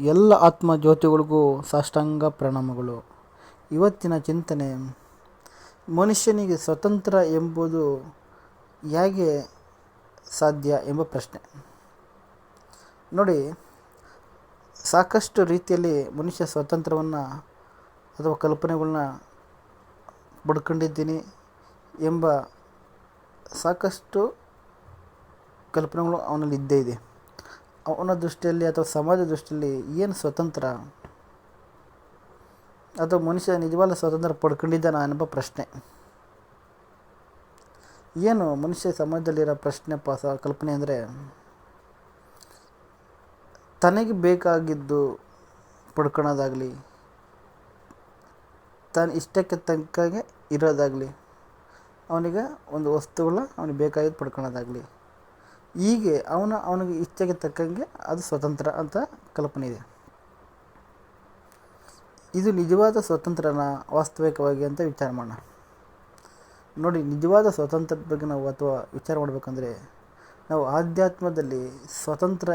ಎಲ್ಲ ಆತ್ಮ ಜ್ಯೋತಿಗಳಿಗೂ ಸಾಷ್ಟಾಂಗ ಪ್ರಣಾಮಗಳು. ಇವತ್ತಿನ ಚಿಂತನೆ, ಮನುಷ್ಯನಿಗೆ ಸ್ವತಂತ್ರ ಎಂಬುದು ಹೇಗೆ ಸಾಧ್ಯ ಎಂಬ ಪ್ರಶ್ನೆ. ನೋಡಿ, ಸಾಕಷ್ಟು ರೀತಿಯಲ್ಲಿ ಮನುಷ್ಯ ಸ್ವತಂತ್ರವನ್ನು ಅಥವಾ ಕಲ್ಪನೆಗಳನ್ನ ಪಡ್ಕೊಂಡಿದ್ದೀನಿ ಎಂಬ ಸಾಕಷ್ಟು ಕಲ್ಪನೆಗಳು ಅವನಲ್ಲಿ ಇದ್ದೇ ಇದೆ. ಅವನ ದೃಷ್ಟಿಯಲ್ಲಿ ಅಥವಾ ಸಮಾಜದ ದೃಷ್ಟಿಯಲ್ಲಿ ಏನು ಸ್ವತಂತ್ರ? ಅಥವಾ ಮನುಷ್ಯ ನಿಜವಾದ ಸ್ವಾತಂತ್ರ್ಯ ಪಡ್ಕೊಂಡಿದ್ದಾನ ಎಂಬ ಪ್ರಶ್ನೆ. ಏನು ಮನುಷ್ಯ ಸಮಾಜದಲ್ಲಿರೋ ಪ್ರಶ್ನೆ ಪ ಕಲ್ಪನೆ ಅಂದರೆ, ತನಗೆ ಬೇಕಾಗಿದ್ದು ಪಡ್ಕೊಳೋದಾಗಲಿ ತನ್ನ ಇಷ್ಟಕ್ಕೆ ತಕ್ಕಾಗೆ ಇರೋದಾಗಲಿ, ಅವನಿಗೆ ಒಂದು ವಸ್ತುಗಳ ಅವನಿಗೆ ಬೇಕಾಗಿದ್ದು ಪಡ್ಕೊಳೋದಾಗಲಿ ಹೀಗೆ ಅವನ, ಅವನಿಗೆ ಇಚ್ಛೆಗೆ ತಕ್ಕಂಗೆ ಅದು ಸ್ವತಂತ್ರ ಅಂತ ಕಲ್ಪನೆ ಇದೆ. ಇದು ನಿಜವಾದ ಸ್ವತಂತ್ರನ ವಾಸ್ತವಿಕವಾಗಿ ಅಂತ ವಿಚಾರ ಮಾಡೋಣ. ನೋಡಿ, ನಿಜವಾದ ಸ್ವಾತಂತ್ರ್ಯದ ಬಗ್ಗೆ ನಾವು ಅಥವಾ ವಿಚಾರ ಮಾಡಬೇಕಂದ್ರೆ, ನಾವು ಆಧ್ಯಾತ್ಮದಲ್ಲಿ ಸ್ವತಂತ್ರ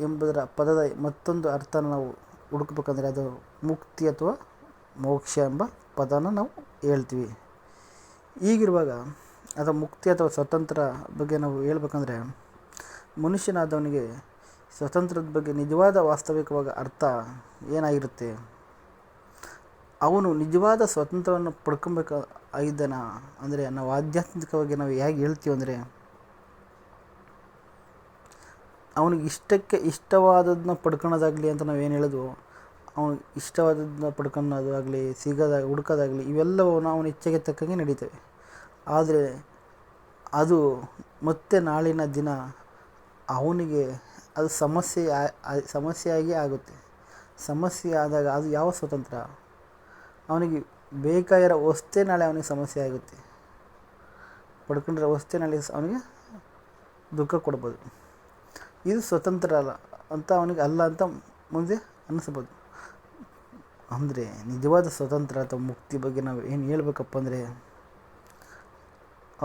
ಎಂಬುದರ ಪದದ ಮತ್ತೊಂದು ಅರ್ಥನ ನಾವು ಹುಡುಕಬೇಕಂದ್ರೆ ಅದು ಮುಕ್ತಿ ಅಥವಾ ಮೋಕ್ಷ ಎಂಬ ಪದನ ನಾವು ಹೇಳ್ತೀವಿ. ಈಗಿರುವಾಗ ಅದು ಮುಕ್ತಿ ಅಥವಾ ಸ್ವತಂತ್ರ ಬಗ್ಗೆ ನಾವು ಹೇಳ್ಬೇಕಂದ್ರೆ ಮನುಷ್ಯನಾದವನಿಗೆ ಸ್ವತಂತ್ರದ ಬಗ್ಗೆ ನಿಜವಾದ ವಾಸ್ತವಿಕವಾದ ಅರ್ಥ ಏನಾಗಿರುತ್ತೆ? ಅವನು ನಿಜವಾದ ಸ್ವಾತಂತ್ರ್ಯವನ್ನು ಪಡ್ಕೊಬೇಕು ಆಗಿದ್ದಾನ? ಅಂದರೆ ನಾವು ಆಧ್ಯಾತ್ಮಿಕವಾಗಿ ನಾವು ಹೇಗೆ ಹೇಳ್ತೀವಿ ಅಂದರೆ, ಅವನಿಗೆ ಇಷ್ಟಕ್ಕೆ ಇಷ್ಟವಾದದನ್ನ ಪಡ್ಕೊಳೋದಾಗಲಿ ಅಂತ ನಾವು ಏನು ಹೇಳೋದು? ಅವನು ಇಷ್ಟವಾದದನ್ನ ಪಡ್ಕೊಳೋದು ಆಗಲಿ ಸಿಗೋದಾಗ ಹುಡ್ಕೋದಾಗಲಿ ಇವೆಲ್ಲವನ್ನು ಅವನ ಇಚ್ಛೆಗೆ ತಕ್ಕಂಗೆ ನಡೀತೇವೆ. ಆದರೆ ಅದು ಮತ್ತೆ ನಾಳಿನ ದಿನ ಅವನಿಗೆ ಅದು ಸಮಸ್ಯೆ ಸಮಸ್ಯೆಯಾಗಿ ಆಗುತ್ತೆ. ಸಮಸ್ಯೆ ಆದಾಗ ಅದು ಯಾವ ಸ್ವತಂತ್ರ? ಅವನಿಗೆ ಬೇಕಾಗಿರೋ ವಸ್ತೇ ನಾಳೆ ಅವನಿಗೆ ಸಮಸ್ಯೆ ಆಗುತ್ತೆ. ಪಡ್ಕೊಂಡಿರೋ ವಸ್ತೇ ನಾಳೆ ಅವನಿಗೆ ದುಃಖ ಕೊಡ್ಬೋದು. ಇದು ಸ್ವತಂತ್ರ ಅಲ್ಲ ಅಂತ ಅವನಿಗೆ ಅಲ್ಲ ಅಂತ ಮುಂದೆ ಅನ್ನಿಸ್ಬೋದು. ಅಂದರೆ ನಿಜವಾದ ಸ್ವತಂತ್ರ ಅಥವಾ ಮುಕ್ತಿ ಬಗ್ಗೆ ನಾವು ಏನು ಹೇಳ್ಬೇಕಪ್ಪ ಅಂದರೆ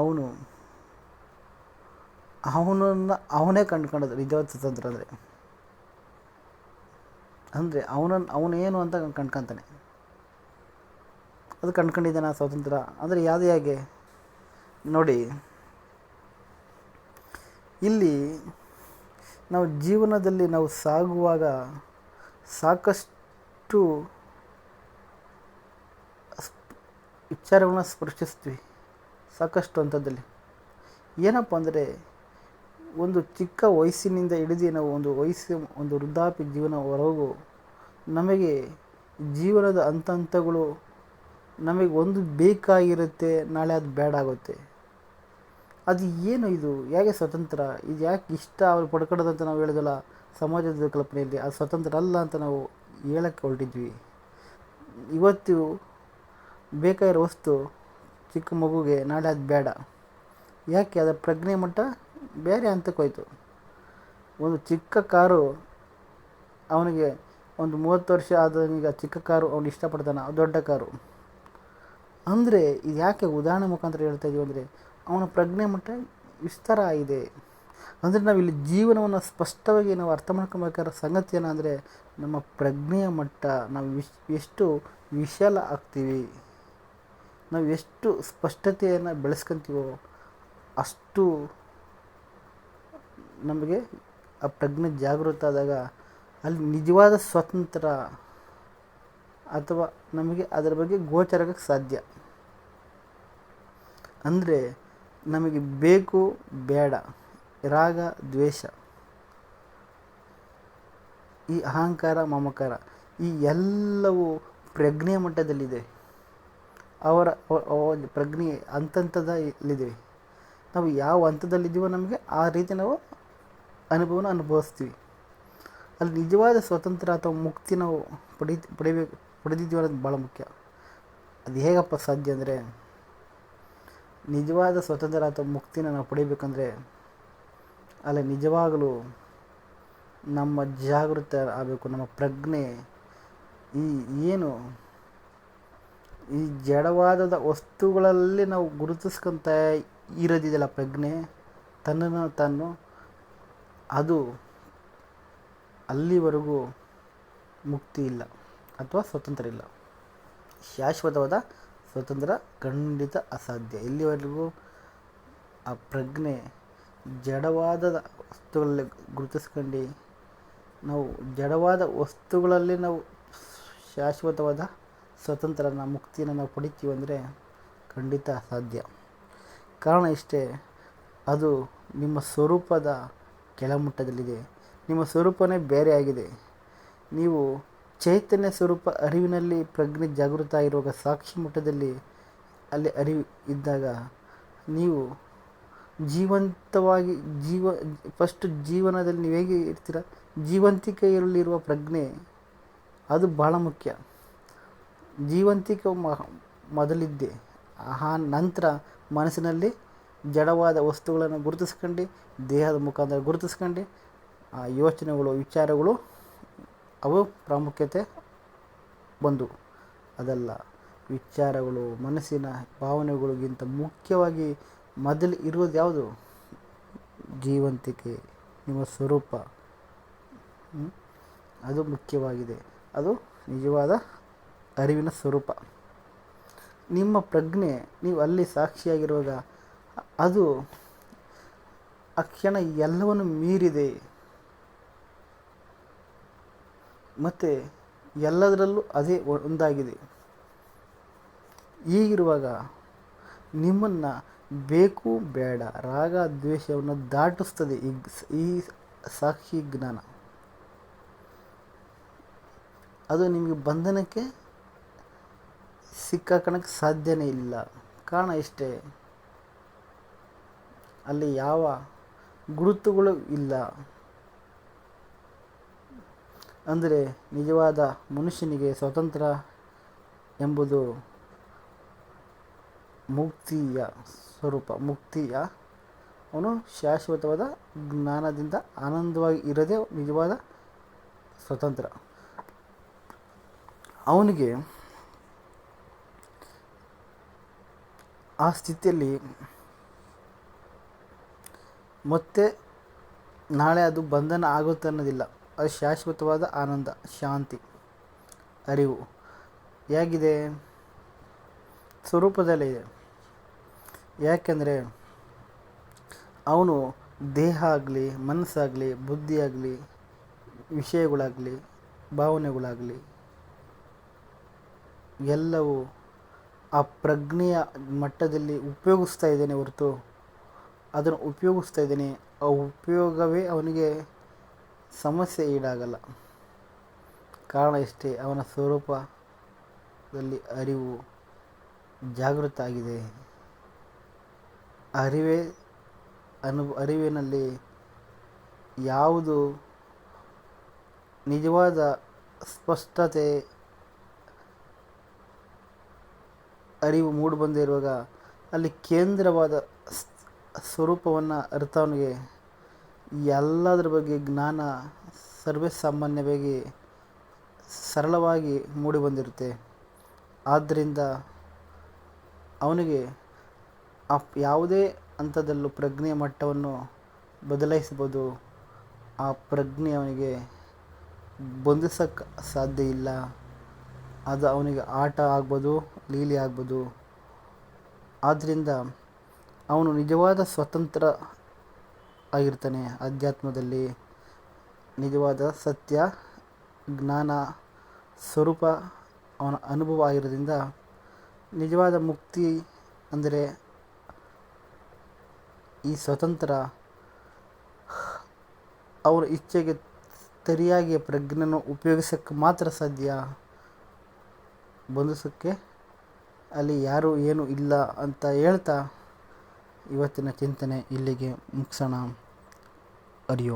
ಅವನು ಅವನನ್ನು, ಅವನೇ ಕಂಡ್ಕೊಂಡದ್ದು ನಿಜವಾದ ಸ್ವತಂತ್ರ ಅಂದರೆ ಅಂದರೆ ಅವನನ್ನು ಅವನೇನು ಅಂತ ಕಂಡ್ಕೊತಾನೆ. ಅದು ಕಂಡ್ಕೊಂಡಿದ್ದಾನೆ ಸ್ವಾತಂತ್ರ್ಯ. ಅಂದರೆ ಯಾವುದೇ ಹಾಗೆ? ನೋಡಿ, ಇಲ್ಲಿ ನಾವು ಜೀವನದಲ್ಲಿ ನಾವು ಸಾಗುವಾಗ ಸಾಕಷ್ಟು ವಿಚಾರಗಳನ್ನ ಸ್ಪರ್ಶಿಸ್ತೀವಿ ಸಾಕಷ್ಟು ಅಂಥದ್ದಲ್ಲಿ ಏನಪ್ಪ ಅಂದರೆ ಒಂದು ಚಿಕ್ಕ ವಯಸ್ಸಿನಿಂದ ಹಿಡಿದು ನಾವು ಒಂದು ವಯಸ್ಸು, ಒಂದು ವೃದ್ಧಾಪ್ಯ ಜೀವನವರೆಗೂ ನಮಗೆ ಜೀವನದ ಹಂತ ಹಂತಗಳು ನಮಗೆ ಒಂದು ಬೇಕಾಗಿರುತ್ತೆ, ನಾಳೆ ಅದು ಬೇಡ ಆಗುತ್ತೆ ಅದು ಏನು ಇದು? ಹೇಗೆ ಸ್ವತಂತ್ರ? ಇದು ಯಾಕೆ ಇಷ್ಟ ಅವ್ರು ಪಡ್ಕೊಡೋದಂತ ನಾವು ಹೇಳಿದಲ್ಲ? ಸಮಾಜದ ಕಲ್ಪನೆಯಲ್ಲಿ ಅದು ಸ್ವತಂತ್ರ ಅಲ್ಲ ಅಂತ ನಾವು ಹೇಳಕ್ಕೆ ಹೊರಟಿದ್ವಿ. ಇವತ್ತು ಬೇಕಾಗಿರೋ ವಸ್ತು ಚಿಕ್ಕ ಮಗುಗೆ ನಾಳೆ ಅದು ಬೇಡ ಯಾಕೆ? ಅದರ ಪ್ರಜ್ಞೆ ಮಟ್ಟ ಬೇರೆ ಹಂತಕ್ಕೆ ಒಂದು ಚಿಕ್ಕ ಕಾರು ಅವನಿಗೆ ಒಂದು ಮೂವತ್ತು ವರ್ಷ ಆದವನಿಗೆ ಚಿಕ್ಕ ಕಾರು ಅವ್ನು ಇಷ್ಟಪಡ್ತಾನೆ ದೊಡ್ಡ ಕಾರು. ಅಂದರೆ ಇದು ಯಾಕೆ ಉದಾಹರಣೆ ಮುಖಾಂತರ ಹೇಳ್ತಾ ಇದೀವಿ ಅಂದರೆ ಅವನ ಪ್ರಜ್ಞೆ ಮಟ್ಟ ವಿಸ್ತಾರ ಆಗಿದೆ. ಅಂದರೆ ನಾವಿಲ್ಲಿ ಜೀವನವನ್ನು ಸ್ಪಷ್ಟವಾಗಿ ನಾವು ಅರ್ಥ ಮಾಡ್ಕೊಬೇಕಾದ ಸಂಗತಿ ಏನಂದರೆ ನಮ್ಮ ಪ್ರಜ್ಞೆಯ ಮಟ್ಟ, ನಾವು ವಿಶ್, ಎಷ್ಟು ವಿಶಾಲ ಆಗ್ತೀವಿ. ನಾವು ಎಷ್ಟು ಸ್ಪಷ್ಟತೆಯನ್ನು ಬೆಳೆಸ್ಕೊತೀವೋ ಅಷ್ಟು ನಮಗೆ ಆ ಪ್ರಜ್ಞೆ ಜಾಗೃತ ಆದಾಗ ಅಲ್ಲಿ ನಿಜವಾದ ಸ್ವತಂತ್ರ ಅಥವಾ ನಮಗೆ ಅದರ ಬಗ್ಗೆ ಗೋಚರಕ್ಕೆ ಸಾಧ್ಯ. ಅಂದರೆ ನಮಗೆ ಬೇಕು ಬೇಡ, ರಾಗ, ದ್ವೇಷ. ಈ ಅಹಂಕಾರ, ಮಮಕಾರ, ಈ ಎಲ್ಲವೂ ಪ್ರಜ್ಞೆಯ ಮಟ್ಟದಲ್ಲಿದೆ. ಅವರ ಪ್ರಜ್ಞೆ ಹಂತಂತದಲ್ಲಿದೆ ನಾವು ಯಾವ ಹಂತದಲ್ಲಿದ್ದೀವೋ ನಮಗೆ ಆ ರೀತಿ ನಾವು ಅನುಭವನ ಅನುಭವಿಸ್ತೀವಿ. ಅಲ್ಲಿ ನಿಜವಾದ ಸ್ವತಂತ್ರ ಅಥವಾ ಮುಕ್ತಿ ನಾವು ಪಡಿ ಪಡಿಬೇಕು ಪಡೆದಿದ್ದೀವಿ ಅನ್ನೋದು ಭಾಳ ಮುಖ್ಯ. ಅದು ಹೇಗಪ್ಪ ಸಾಧ್ಯ ಅಂದರೆ, ನಿಜವಾದ ಸ್ವತಂತ್ರ ಅಥವಾ ಮುಕ್ತಿನ ನಾವು ಪಡಿಬೇಕಂದ್ರೆ, ಅಲ್ಲಿ ನಿಜವಾಗಲೂ ನಮ್ಮ ಜಾಗೃತ ಆಗಬೇಕು, ನಮ್ಮ ಪ್ರಜ್ಞೆ. ಈ, ಏನು, ಈ ಜಡವಾದ ವಸ್ತುಗಳಲ್ಲಿ ನಾವು ಗುರುತಿಸ್ಕೊಂತ ಇರೋದಿದೆಯಲ್ಲ ಪ್ರಜ್ಞೆ, ತನ್ನನ್ನು ತಾನು ಅದು ಅಲ್ಲಿವರೆಗೂ ಮುಕ್ತಿ ಇಲ್ಲ ಅಥವಾ ಸ್ವತಂತ್ರ ಇಲ್ಲ. ಶಾಶ್ವತವಾದ ಸ್ವತಂತ್ರ, ಖಂಡಿತ ಅಸಾಧ್ಯ. ಇಲ್ಲಿವರೆಗೂ ಆ ಪ್ರಜ್ಞೆ ಜಡವಾದ ವಸ್ತುಗಳಲ್ಲಿ ಗುರುತಿಸ್ಕೊಂಡು, ನಾವು ಜಡವಾದ ವಸ್ತುಗಳಲ್ಲಿ ನಾವು ಶಾಶ್ವತವಾದ ಸ್ವತಂತ್ರನ, ಮುಕ್ತಿಯನ್ನು ನಾವು ಪಡಿತೀವಿ ಅಂದರೆ ಖಂಡಿತ ಅಸಾಧ್ಯ. ಕಾರಣ ಇಷ್ಟೇ, ಅದು ನಿಮ್ಮ ಸ್ವರೂಪದ ಕೆಳಮಟ್ಟದಲ್ಲಿದೆ. ನಿಮ್ಮ ಸ್ವರೂಪನೇ ಬೇರೆ ಆಗಿದೆ ನೀವು ಚೈತನ್ಯ ಸ್ವರೂಪ ಅರಿವಿನಲ್ಲಿ ಪ್ರಜ್ಞೆ ಜಾಗೃತ ಇರುವಾಗ ಸಾಕ್ಷಿ ಮಟ್ಟದಲ್ಲಿ ಅಲ್ಲಿ ಅರಿವು ಇದ್ದಾಗ ನೀವು ಜೀವಂತವಾಗಿ ಜೀವ ಫಸ್ಟ್ ಜೀವನದಲ್ಲಿ ನೀವು ಹೇಗೆ ಇರ್ತೀರ? ಜೀವಂತಿಕೆಯಲ್ಲಿರುವ ಪ್ರಜ್ಞೆ, ಅದು ಭಾಳ ಮುಖ್ಯ. ಜೀವಂತಿಕೆ ಮೊದಲಿದ್ದೆ. ಆ ನಂತರ ಮನಸ್ಸಿನಲ್ಲಿ ಜಡವಾದ ವಸ್ತುಗಳನ್ನು ಗುರುತಿಸ್ಕೊಂಡು, ದೇಹದ ಮುಖಾಂತರ ಗುರುತಿಸ್ಕೊಂಡು, ಆ ಯೋಚನೆಗಳು, ವಿಚಾರಗಳು ಅವು ಪ್ರಾಮುಖ್ಯತೆ ಬಂದು. ಅದಲ್ಲ, ವಿಚಾರಗಳು ಮನಸ್ಸಿನ ಭಾವನೆಗಳಿಗಿಂತ ಮುಖ್ಯವಾಗಿ ಮೊದಲು ಇರುವುದು ಯಾವುದು? ಜೀವಂತಿಕೆ, ನಿಮ್ಮ ಸ್ವರೂಪ. ಅದು ಮುಖ್ಯವಾಗಿದೆ. ಅದು ನಿಜವಾದ ಅರಿವಿನ ಸ್ವರೂಪ. ನಿಮ್ಮ ಪ್ರಜ್ಞೆ, ನೀವು ಅಲ್ಲಿ ಸಾಕ್ಷಿಯಾಗಿರುವಾಗ ಅದು ಆ ಕ್ಷಣ ಎಲ್ಲವನ್ನು ಮೀರಿದೆ. ಮತ್ತು ಎಲ್ಲದರಲ್ಲೂ ಅದೇ ಒಂದಾಗಿದೆ. ಈಗಿರುವಾಗ ನಿಮ್ಮನ್ನು ಬೇಕು ಬೇಡ, ರಾಗ ದ್ವೇಷವನ್ನು ದಾಟಿಸ್ತದೆ ಈ ಈ ಸಾಕ್ಷಿ ಜ್ಞಾನ. ಅದು ನಿಮಗೆ ಬಂಧನಕ್ಕೆ ಸಿಕ್ಕಾಕೋಣಕ್ಕೆ ಸಾಧ್ಯನೇ ಇಲ್ಲ. ಕಾರಣ ಇಷ್ಟೇ. ಅಲ್ಲಿ ಯಾವ ಗುರುತುಗಳು ಇಲ್ಲ. ಅಂದರೆ ನಿಜವಾದ ಮನುಷ್ಯನಿಗೆ ಸ್ವತಂತ್ರ ಎಂಬುದು ಮುಕ್ತಿಯ ಸ್ವರೂಪ. ಮುಕ್ತಿಯ, ಅವನು ಶಾಶ್ವತವಾದ ಜ್ಞಾನದಿಂದ ಆನಂದವಾಗಿ ಇರದೇ ನಿಜವಾದ ಸ್ವತಂತ್ರ. ಅವನಿಗೆ ಆ ಸ್ಥಿತಿಯಲ್ಲಿ ಮತ್ತೆ ನಾಳೆ ಅದು ಬಂಧನ ಆಗುತ್ತೆ ಅನ್ನೋದಿಲ್ಲ. ಅದು ಶಾಶ್ವತವಾದ ಆನಂದ, ಶಾಂತಿ, ಅರಿವು. ಹೇಗಿದೆ? ಸ್ವರೂಪದಲ್ಲೇ ಇದೆ. ಯಾಕೆಂದರೆ ಅವನು ದೇಹ ಆಗಲಿ, ಮನಸ್ಸಾಗಲಿ, ಬುದ್ಧಿಯಾಗಲಿ, ವಿಷಯಗಳಾಗಲಿ, ಭಾವನೆಗಳಾಗಲಿ, ಎಲ್ಲವೂ ಆ ಪ್ರಜ್ಞೆಯ ಮಟ್ಟದಲ್ಲಿ ಉಪಯೋಗಿಸ್ತಾ ಇದ್ದೇನೆ ಹೊರತು ಅದನ್ನು ಉಪಯೋಗಿಸ್ತಾ ಇದ್ದೀನಿ. ಆ ಉಪಯೋಗವೇ ಅವನಿಗೆ ಸಮಸ್ಯೆ ಈಡಾಗಲ್ಲ. ಕಾರಣ ಇಷ್ಟೇ, ಅವನ ಸ್ವರೂಪದಲ್ಲಿ ಅರಿವು ಜಾಗೃತ ಆಗಿದೆ. ಅರಿವೇ ಅನು, ಅರಿವಿನಲ್ಲಿ ಯಾವುದು ನಿಜವಾದ ಸ್ಪಷ್ಟತೆ, ಅರಿವು ಮೂಡಿಬಂದಿರುವಾಗ ಅಲ್ಲಿ ಕೇಂದ್ರವಾದ ಸ್ವರೂಪವನ್ನು ಅರಿತವನಿಗೆ ಎಲ್ಲದರ ಬಗ್ಗೆ ಜ್ಞಾನ ಸರ್ವೇ ಸಾಮಾನ್ಯವಾಗಿ ಸರಳವಾಗಿ ಮೂಡಿ ಬಂದಿರುತ್ತೆ. ಆದ್ದರಿಂದ ಅವನಿಗೆ ಆ ಯಾವುದೇ ಹಂತದಲ್ಲೂ ಪ್ರಜ್ಞೆಯ ಮಟ್ಟವನ್ನು ಬದಲಾಯಿಸ್ಬೋದು ಆ ಪ್ರಜ್ಞೆ ಅವನಿಗೆ ಬಂಧಿಸೋಕ್ಕೆ ಸಾಧ್ಯ ಇಲ್ಲ. ಅದು ಅವನಿಗೆ ಆಟ ಆಗ್ಬೋದು, ಲೀಲಿ ಆಗ್ಬೋದು. ಆದ್ದರಿಂದ ಅವನು ನಿಜವಾದ ಸ್ವತಂತ್ರ ಆಗಿರ್ತಾನೆ ಅಧ್ಯಾತ್ಮದಲ್ಲಿ. ನಿಜವಾದ ಸತ್ಯ, ಜ್ಞಾನ ಸ್ವರೂಪ ಅವನ ಅನುಭವ ಆಗಿರೋದ್ರಿಂದ ನಿಜವಾದ ಮುಕ್ತಿ ಅಂದರೆ ಈ ಸ್ವತಂತ್ರ. ಅವರ ಇಚ್ಛೆಗೆ ಸರಿಯಾಗಿ ಪ್ರಜ್ಞೆಯನ್ನು ಉಪಯೋಗಿಸೋಕ್ಕೆ ಮಾತ್ರ ಸಾಧ್ಯ. ಬಂಧಿಸೋಕ್ಕೆ ಅಲ್ಲಿ ಯಾರೂ ಏನೂ ಇಲ್ಲ ಅಂತ ಹೇಳ್ತಾ ಇವತ್ತಿನ ಚಿಂತನೆ ಇಲ್ಲಿಗೆ ಮುಗಿಸೋಣ. ಹರಿ